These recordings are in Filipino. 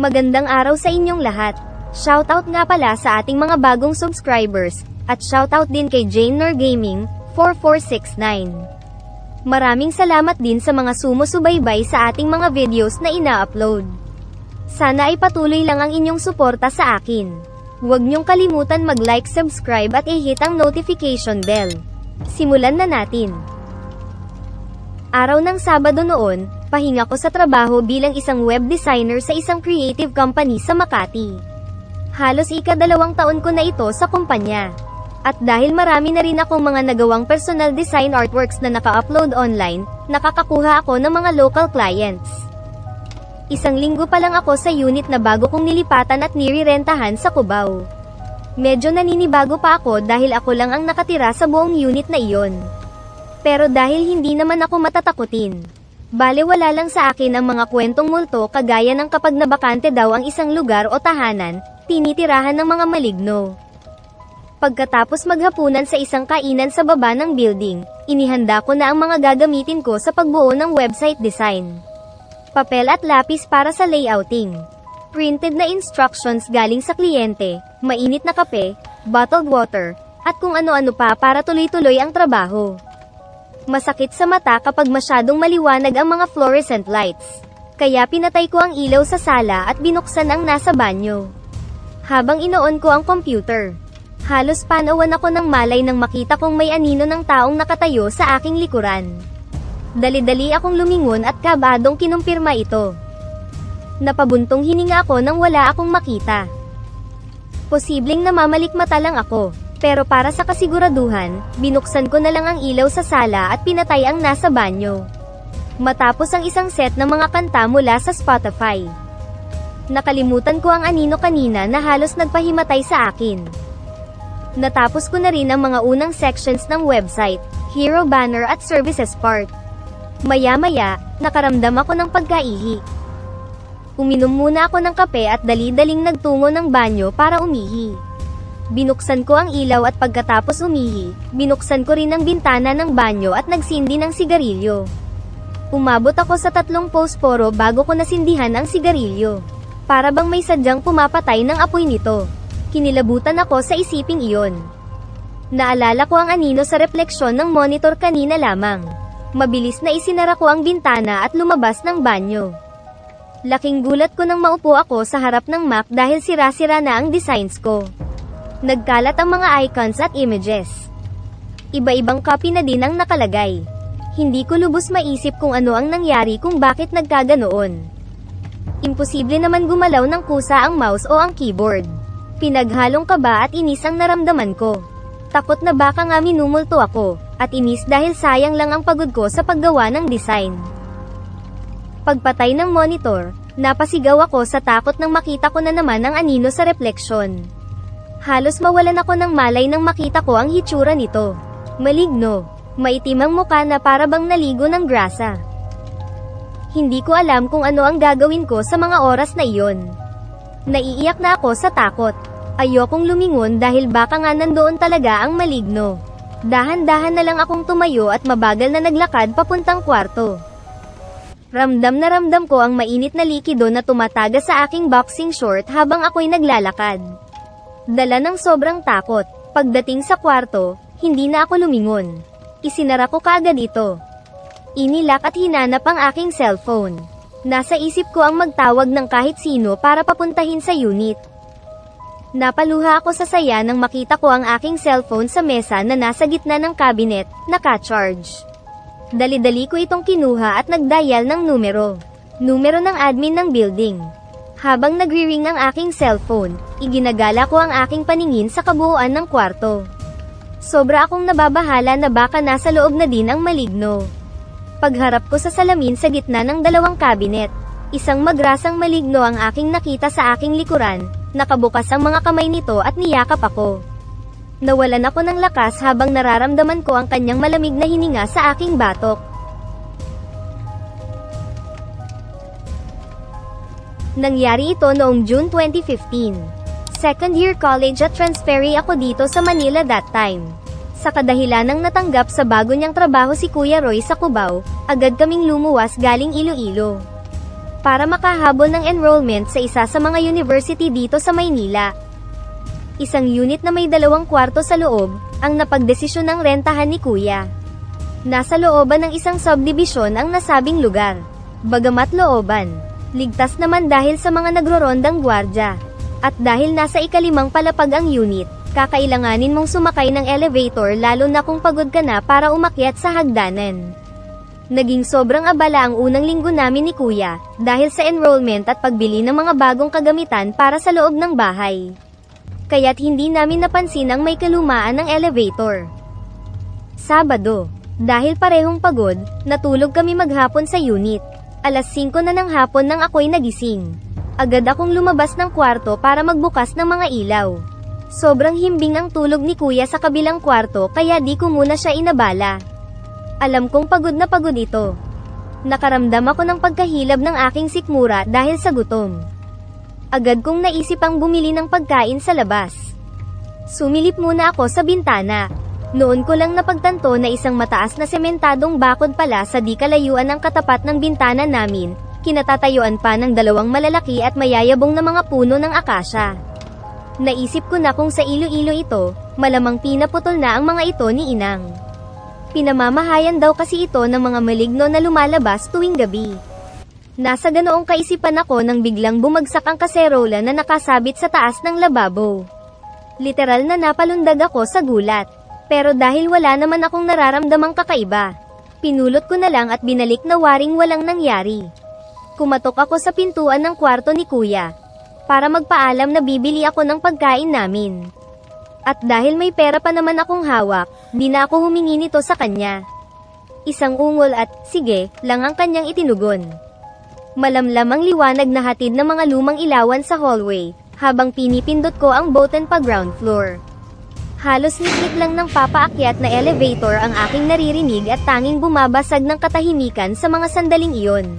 Magandang araw sa inyong lahat. Shoutout nga pala sa ating mga bagong subscribers, at shoutout din kay Jane Nor Gaming, 4469. Maraming salamat din sa mga sumusubaybay sa ating mga videos na ina-upload. Sana ay patuloy lang ang inyong suporta sa akin. Huwag niyong kalimutan mag-like, subscribe at i-hit ang notification bell. Simulan na natin. Araw ng Sabado noon, pahinga ko sa trabaho bilang isang web designer sa isang creative company sa Makati. Halos ikadalawang taon ko na ito sa kumpanya. At dahil marami na rin akong mga nagawang personal design artworks na naka-upload online, nakakakuha ako ng mga local clients. Isang linggo pa lang ako sa unit na bago kong nilipatan at nirirentahan sa Cubao. Medyo naninibago pa ako dahil ako lang ang nakatira sa buong unit na iyon. Pero dahil hindi naman ako matatakutin. Bale wala lang sa akin ang mga kwentong multo kagaya ng kapag nabakante daw ang isang lugar o tahanan, tinitirahan ng mga maligno. Pagkatapos maghapunan sa isang kainan sa baba ng building, inihanda ko na ang mga gagamitin ko sa pagbuo ng website design. Papel at lapis para sa layouting. Printed na instructions galing sa kliyente, mainit na kape, bottled water, at kung ano-ano pa para tuloy-tuloy ang trabaho. Masakit sa mata kapag masyadong maliwanag ang mga fluorescent lights. Kaya pinatay ko ang ilaw sa sala at binuksan ang nasa banyo. Habang inoon ko ang computer. Halos panawan ako ng malay nang makita kong may anino ng taong nakatayo sa aking likuran. Dali-dali akong lumingon at kabadong kinumpirma ito. Napabuntong hininga ako nang wala akong makita. Posibleng namamalikmata lang ako, pero para sa kasiguraduhan, binuksan ko na lang ang ilaw sa sala at pinatay ang nasa banyo. Matapos ang isang set ng mga kanta mula sa Spotify. Nakalimutan ko ang anino kanina na halos nagpahimatay sa akin. Natapos ko na rin ang mga unang sections ng website, hero banner at services part. Maya-maya, nakaramdam ako ng pagkaihi. Uminom muna ako ng kape at dali-daling nagtungo ng banyo para umihi. Binuksan ko ang ilaw at pagkatapos umihi, binuksan ko rin ang bintana ng banyo at nagsindi ng sigarilyo. Umabot ako sa tatlong posporo bago ko nasindihan ang sigarilyo. Para bang may sadyang pumapatay ng apoy nito. Kinilabutan ako sa isiping iyon. Naalala ko ang anino sa refleksyon ng monitor kanina lamang. Mabilis na isinara ko ang bintana at lumabas ng banyo. Laking gulat ko nang maupo ako sa harap ng Mac dahil sira-sira na ang designs ko. Nagkalat ang mga icons at images. Iba-ibang copy na din ang nakalagay. Hindi ko lubos maisip kung ano ang nangyari kung bakit nagkaganoon. Imposible naman gumalaw ng kusa ang mouse o ang keyboard. Pinaghalong kaba at inis ang naramdaman ko. Takot na baka nga minumulto ako, at inis dahil sayang lang ang pagod ko sa paggawa ng design. Pagpatay ng monitor, napasigaw ako sa takot nang makita ko na naman ang anino sa refleksyon. Halos mawalan ako ng malay nang makita ko ang hitsura nito. Maligno, maitim ang muka na para bang naligo ng grasa. Hindi ko alam kung ano ang gagawin ko sa mga oras na iyon. Naiiyak na ako sa takot. Ayokong lumingon dahil baka nga nandoon talaga ang maligno. Dahan-dahan na lang akong tumayo at mabagal na naglakad papuntang kwarto. Ramdam na ramdam ko ang mainit na likido na tumataga sa aking boxing short habang ako'y naglalakad. Dala ng sobrang takot, pagdating sa kwarto, hindi na ako lumingon. Isinara ko kaagad ito. Inilak at hinanap ang aking cellphone. Nasa isip ko ang magtawag ng kahit sino para papuntahin sa unit. Napaluha ako sa saya nang makita ko ang aking cellphone sa mesa na nasa gitna ng cabinet, naka-charge. Dali-dali ko itong kinuha at nagdial ng numero. Numero ng admin ng building. Habang nagri-ring ang aking cellphone, iginagala ko ang aking paningin sa kabuuan ng kwarto. Sobra akong nababahala na baka nasa loob na din ang maligno. Pagharap ko sa salamin sa gitna ng dalawang kabinet, isang magrasang maligno ang aking nakita sa aking likuran, nakabukas ang mga kamay nito at niyakap ako. Nawalan ako ng lakas habang nararamdaman ko ang kanyang malamig na hininga sa aking batok. Nangyari ito noong June 2015. Second year college at transferi ako dito sa Manila that time. Sa kadahilan ng natanggap sa bago niyang trabaho si Kuya Roy sa Cubao, agad kaming lumuwas galing Iloilo. para makahabol ng enrollment sa isa sa mga university dito sa Maynila. Isang unit na may dalawang kwarto sa loob, ang napagdesisyon ng rentahan ni Kuya. Nasa looban ng isang subdivision ang nasabing lugar. Bagamat looban, ligtas naman dahil sa mga nagrorondang gwardya. At dahil nasa ikalimang palapag ang unit, kakailanganin mong sumakay ng elevator lalo na kung pagod ka na para umakyat sa hagdanan. Naging sobrang abala ang unang linggo namin ni Kuya, dahil sa enrollment at pagbili ng mga bagong kagamitan para sa loob ng bahay. Kaya't hindi namin napansin ang may kalumaan ng elevator. Sabado, dahil parehong pagod, natulog kami maghapon sa unit. Alas 5 na ng hapon nang ako'y nagising. Agad akong lumabas ng kwarto para magbukas ng mga ilaw. Sobrang himbing ang tulog ni kuya sa kabilang kwarto kaya di ko muna siya inabala. Alam kong pagod na pagod ito. Nakaramdam ako ng pagkahilab ng aking sikmura dahil sa gutom. Agad kong naisip ang bumili ng pagkain sa labas. Sumilip muna ako sa bintana. Noon ko lang napagtanto na isang mataas na sementadong bakod pala sa di kalayuan ng katapat ng bintana namin, kinatatayuan pa ng dalawang malalaki at mayayabong na mga puno ng akasya. Naisip ko na kung sa ilo-ilo ito, malamang pinaputol na ang mga ito ni Inang. Pinamamahayan daw kasi ito ng mga maligno na lumalabas tuwing gabi. Nasa ganoong kaisipan ako nang biglang bumagsak ang kaserola na nakasabit sa taas ng lababo. Literal na napalundag ako sa gulat. Pero dahil wala naman akong nararamdamang kakaiba, pinulot ko na lang at binalik na waring walang nangyari. Kumatok ako sa pintuan ng kwarto ni kuya, para magpaalam na bibili ako ng pagkain namin. At dahil may pera pa naman akong hawak, di na ako humingi nito sa kanya. Isang ungol at, sige, lang ang kanyang itinugon. Malamlam ang liwanag na hatid ng mga lumang ilawan sa hallway, habang pinipindot ko ang button pa ground floor. Halos niklik lang ng papaakyat na elevator ang aking naririnig at tanging bumabasag ng katahimikan sa mga sandaling iyon.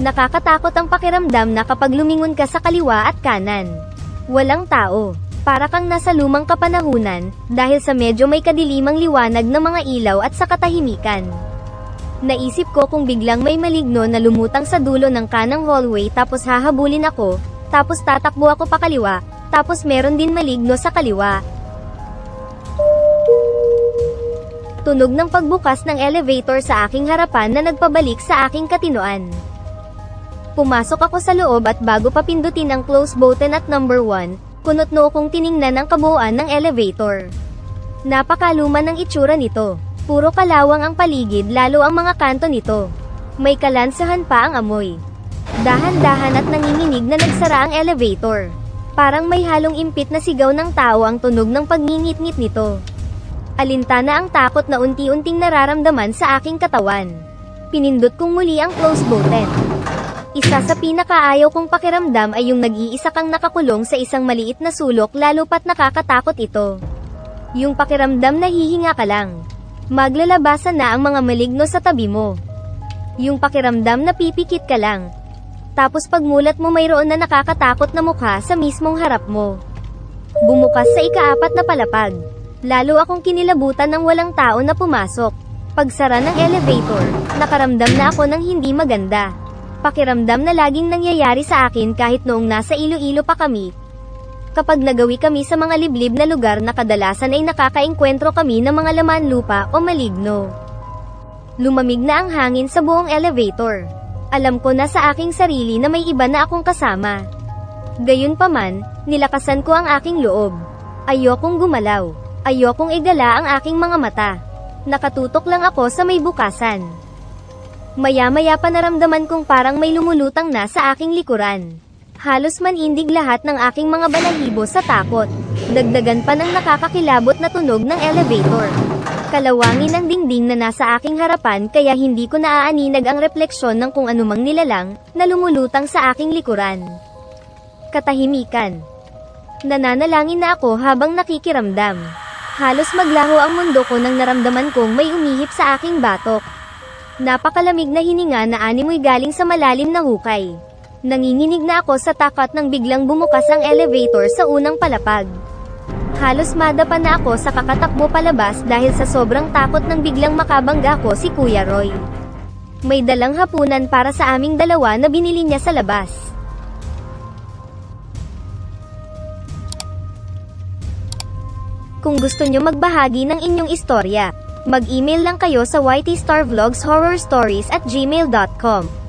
Nakakatakot ang pakiramdam na kapag lumingon ka sa kaliwa at kanan. Walang tao. Para kang nasa lumang kapanahunan, dahil sa medyo may kadilimang liwanag ng mga ilaw at sa katahimikan. Naisip ko kung biglang may maligno na lumutang sa dulo ng kanang hallway tapos hahabulin ako, tapos tatakbo ako pa kaliwa, tapos meron din maligno sa kaliwa. Tunog ng pagbukas ng elevator sa aking harapan na nagpabalik sa aking katinoan. Pumasok ako sa loob at bago pa pindutin ang close button at number 1, kunot noo kong tiningnan ang kabuuan ng elevator. Napakaluma ng itsura nito. Puro kalawang ang paligid lalo ang mga kanto nito. May kalansahan pa ang amoy. Dahan-dahan at nanginginig na nagsara ang elevator. Parang may halong impit na sigaw ng tao ang tunog ng pagngingit-ngit nito. Alintana ang takot na unti-unting nararamdaman sa aking katawan. Pinindot kong muli ang close button. Isa sa pinakaayaw kong pakiramdam ay yung nag-iisa kang nakakulong sa isang maliit na sulok lalo pat nakakatakot ito. Yung pakiramdam na hihinga ka lang. Maglalabasan na ang mga maligno sa tabi mo. Yung pakiramdam na pipikit ka lang. Tapos pagmulat mo mayroon na nakakatakot na mukha sa mismong harap mo. Bumukas sa ikaapat na palapag. Lalo akong kinilabutan ng walang tao na pumasok. Pagsara ng elevator, nakaramdam na ako ng hindi maganda. Pakiramdam na laging nangyayari sa akin kahit noong nasa ilo-ilo pa kami. Kapag nagawi kami sa mga liblib na lugar na kadalasan ay nakakaengkwentro kami ng mga laman lupa o maligno. Lumamig na ang hangin sa buong elevator. Alam ko na sa aking sarili na may iba na akong kasama. Gayunpaman, nilakasan ko ang aking loob. Ayokong gumalaw. Ayokong igala ang aking mga mata. Nakatutok lang ako sa may bukasan. Maya-maya pa naramdaman kong parang may lumulutang na sa aking likuran. Halos manindig lahat ng aking mga balahibo sa takot. Dagdagan pa ng nakakakilabot na tunog ng elevator. Kalawangin ang dingding na nasa aking harapan kaya hindi ko naaaninag ang refleksyon ng kung anumang nilalang na lumulutang sa aking likuran. Katahimikan. Nananalangin na ako habang nakikiramdam. Halos maglaho ang mundo ko nang naramdaman kong may umihip sa aking batok. Napakalamig na hininga na animoy galing sa malalim na hukay. Nanginginig na ako sa takot nang biglang bumukas ang elevator sa unang palapag. Halos madapa na ako sa kakatakbo palabas dahil sa sobrang takot nang biglang makabangga ko si Kuya Roy. May dalang hapunan para sa aming dalawa na binili niya sa labas. Kung gusto nyo magbahagi ng inyong istorya, mag-email lang kayo sa ytstarvlogshorrorstories at gmail.com.